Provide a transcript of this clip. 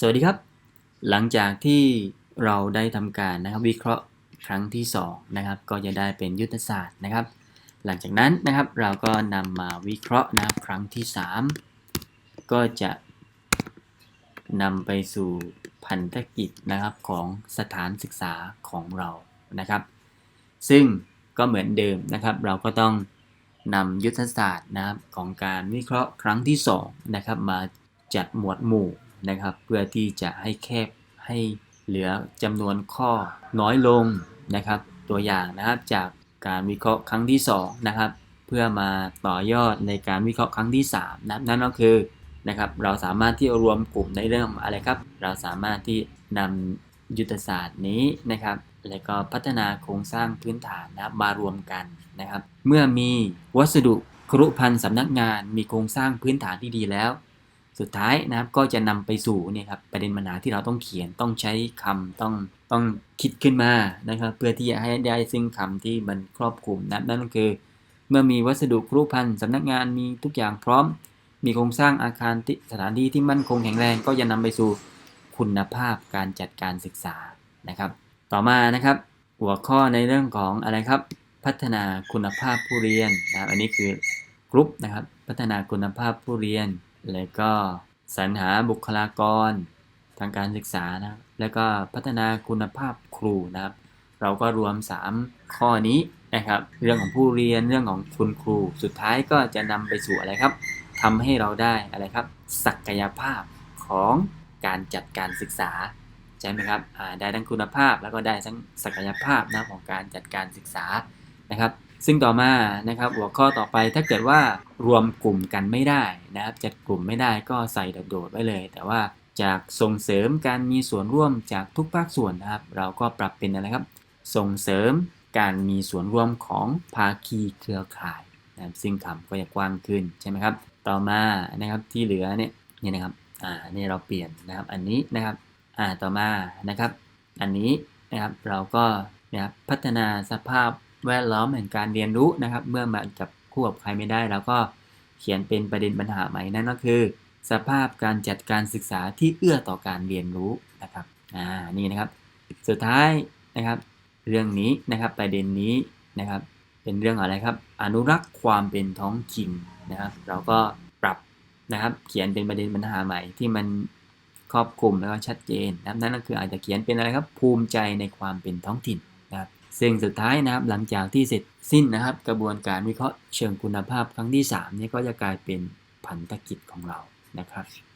สวัสดีครับ หลังจากที่เราได้ทำการนะครับวิเคราะห์ครั้งที่2นะครับก็จะได้เป็นยุทธศาสตร์นะครับ หลังจากนั้นนะครับเราก็นำมาวิเคราะห์นะครับครั้งที่ 3 ก็จะนำไปสู่พันธกิจนะครับของสถานศึกษาของเรานะครับ ซึ่งก็เหมือนเดิมนะครับ เราก็ต้องนำยุทธศาสตร์นะครับของการวิเคราะห์ครั้งที่2นะครับมาจัดหมวดหมู่ นะครับ เพื่อที่จะให้แคบให้เหลือจำนวนข้อน้อยลงนะครับ ตัวอย่างนะครับจากการวิเคราะห์ครั้งที่2นะครับเพื่อมาต่อยอดในการวิเคราะห์ครั้งที่3นะนั่นก็คือนะครับเราสามารถที่จะรวมกลุ่มในเรื่องอะไรครับ เราสามารถที่นำยุทธศาสตร์นี้นะครับ แล้วก็พัฒนาโครงสร้างพื้นฐานนะครับมารวมกันนะครับ เมื่อมีวัสดุครุพันธ์สำนักงาน มีโครงสร้างพื้นฐานที่ดีแล้ว สุดท้ายนะครับก็จะนำไปสู่เนี่ยครับประเด็นปัญหาที่เราต้องเขียนต้องใช้คำต้องต้องคิดขึ้นมานะครับ เพื่อที่จะให้ได้ซึ่งคำที่มันครอบคลุมนะนั่นก็คือ เมื่อมีวัสดุครุพันธ์สำนักงานมีทุกอย่างพร้อม มีโครงสร้างอาคารสถานที่ที่มั่นคงแข็งแรงก็จะนำไปสู่คุณภาพการจัดการศึกษานะครับ ต่อมานะครับ หัวข้อในเรื่องของอะไรครับ พัฒนาคุณภาพผู้เรียนนะอันนี้คือกรุ๊ปนะครับ พัฒนาคุณภาพผู้เรียน แล้วก็สรรหาบุคลากรทางการศึกษานะแล้วก็พัฒนาคุณภาพครูนะครับ เราก็รวม 3 ข้อนี้นะครับ เรื่องของผู้เรียนเรื่องของคุณครู สุดท้ายก็จะนำไปสู่อะไรครับทำให้เราได้อะไรครับ ศักยภาพของการจัดการศึกษาใช่ไหมครับได้ทั้งคุณภาพแล้วก็ได้ทั้งศักยภาพนะของการจัดการศึกษานะครับ ซึ่งต่อมานะครับหัวข้อต่อไปถ้าเกิดว่ารวมกลุ่มกันไม่ได้นะครับจัดกลุ่มไม่ได้ก็ใส่โดดๆไว้เลย แต่ว่าจากส่งเสริมการมีส่วนร่วมจากทุกภาคส่วนนะครับ เราก็ปรับเป็นอะไรครับ ส่งเสริมการมีส่วนร่วมของภาคีเครือข่ายนะครับซึ่งคำก็จะกว้างขึ้นใช่ไหมครับ ต่อมานะครับที่เหลือเนี่ยนี่นะครับอ่านี่เราเปลี่ยนนะครับอันนี้นะครับอ่าต่อมานะครับ อันนี้นะครับเราก็นะครับพัฒนาสภาพ แวดล้อมแห่งการเรียนรู้นะครับ เมื่อมาจับคู่กับใครไม่ได้เราก็เขียนเป็นประเด็นปัญหาใหม่นั่นก็คือ สภาพการจัดการศึกษาที่เอื้อต่อการเรียนรู้นะครับอ่านี่นะครับ สุดท้ายนะครับ เรื่องนี้นะครับประเด็นนี้นะครับ เป็นเรื่องอะไรครับ อนุรักษ์ความเป็นท้องถิ่นนะครับ เราก็ปรับนะครับ เขียนเป็นประเด็นปัญหาใหม่ที่มันครอบคลุมแล้วก็ชัดเจนนะนั่นก็คืออาจจะเขียนเป็นอะไรครับ ภูมิใจในความเป็นท้องถิ่น ซึ่งสุดท้ายนะครับหลังจากที่เสร็จสิ้นนะครับ กระบวนการวิเคราะห์เชิงคุณภาพครั้งที่3นี้ก็จะกลายเป็นพันธกิจของเรานะครับ